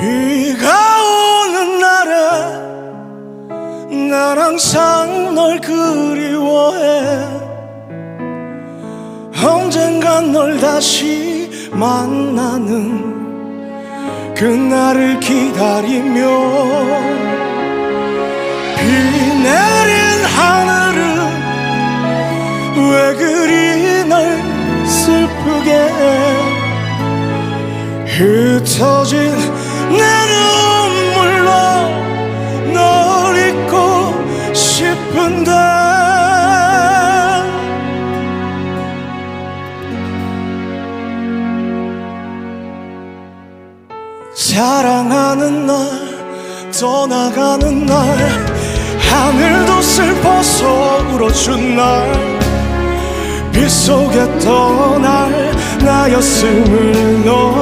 비가 오는 날에 난 항상 널 그리워해. 언젠간 널 다시 만나는 그날을 기다리며 비 내린 하늘은 왜 그리 날 슬프게 해 흩어진 싶은데 사랑하는 날 떠나가는 날 하늘도 슬퍼서 울어준 날 빗속에 떠날 나였음을 넌